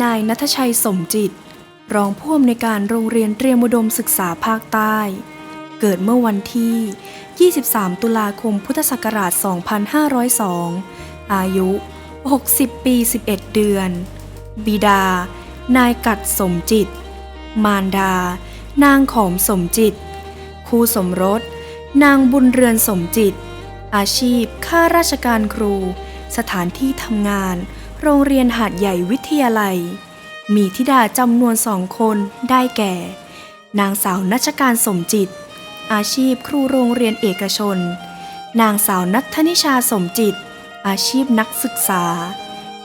นายนัทชัยสมจิต รองผู้อำนวยการโรงเรียนเตรียมอุดมศึกษาภาคใต้ เกิดเมื่อวันที่ 23 ตุลาคมพุทธศักราช 2502 อายุ 60 ปี 11 เดือน บิดา นายกัดสมจิต มารดา นางขอมสมจิต คู่สมรส นางบุญเรือนสมจิต อาชีพข้าราชการครู สถานที่ทำงาน โรงเรียนหาดใหญ่วิทยาลัย มีธิดาจำนวนสองคนได้แก่ นางสาวนัชการสมจิต อาชีพครูโรงเรียนเอกชน นางสาวนัทธนิชาสมจิต อาชีพนักศึกษา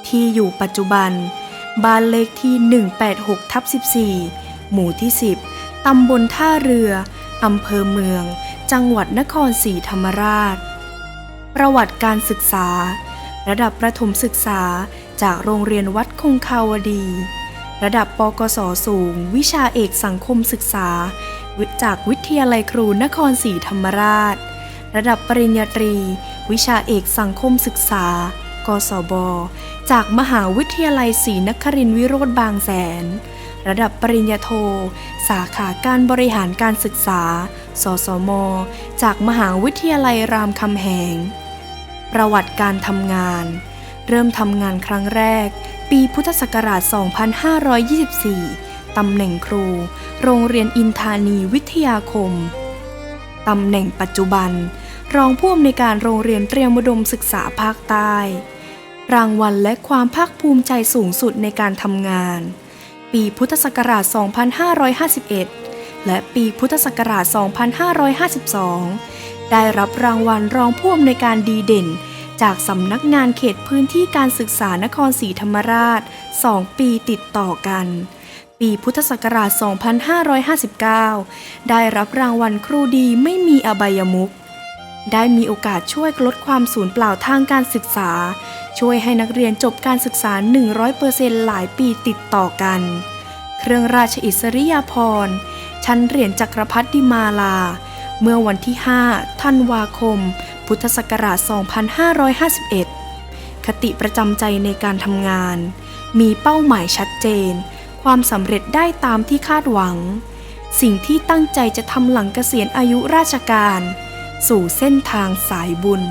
ที่อยู่ปัจจุบัน บ้านเลขที่ 186ทับ14 หมู่ที่ 10 ตำบลท่าเรือ อำเภอเมือง จังหวัดนครศรีธรรมราช ประวัติการศึกษาระดับประถมศึกษา จากโรงเรียนวัดคงคาวดี ระดับปกศสูง วิชาเอกสังคมศึกษา จากวิทยาลัยครูนครศรีธรรมราช ระดับปริญญาตรี วิชาเอกสังคมศึกษา กศบ จากมหาวิทยาลัยศรีนครินทรวิโรธบางแสน ระดับปริญญาโท สาขาการบริหารการศึกษา สสม จากมหาวิทยาลัยรามคำแหง ประวัติการทำงาน เริ่มทำงานครั้งแรก ปีพุทธศักราช 2524 ตำแหน่งครู โรงเรียนอินทานีวิทยาคม ตำแหน่งปัจจุบัน รองผู้อำนวยการโรงเรียนเตรียมอุดมศึกษาภาคใต้ รางวัลและความภาคภูมิใจสูงสุดในการทำงาน ปีพุทธศักราช 2551 และปีพุทธศักราช 2552 ได้รับรางวัลรองผู้อำนวยการดีเด่น จากสำนักงานเขตพื้นที่การศึกษานครศรีธรรมราช 2 ปีติดต่อกัน ปีพุทธศักราช 2559 ได้รับรางวัลครูดีไม่มีอบายมุขได้มีโอกาสช่วยลดความสูญเปล่าทางการศึกษา ช่วยให้นักเรียนจบการศึกษา 100%หลายปีติดต่อกัน เครื่องราชอิสริยาภรณ์ ชั้นเหรียญจักรพรรดิมาลา เมื่อวันที่ 5 ธันวาคม พุทธศักราช 2551 คติประจำใจในการทำงาน มีเป้าหมายชัดเจน ความสำเร็จได้ตามที่คาดหวัง สิ่งที่ตั้งใจจะทำหลังเกษียณอายุราชการ สู่เส้นทางสายบุญ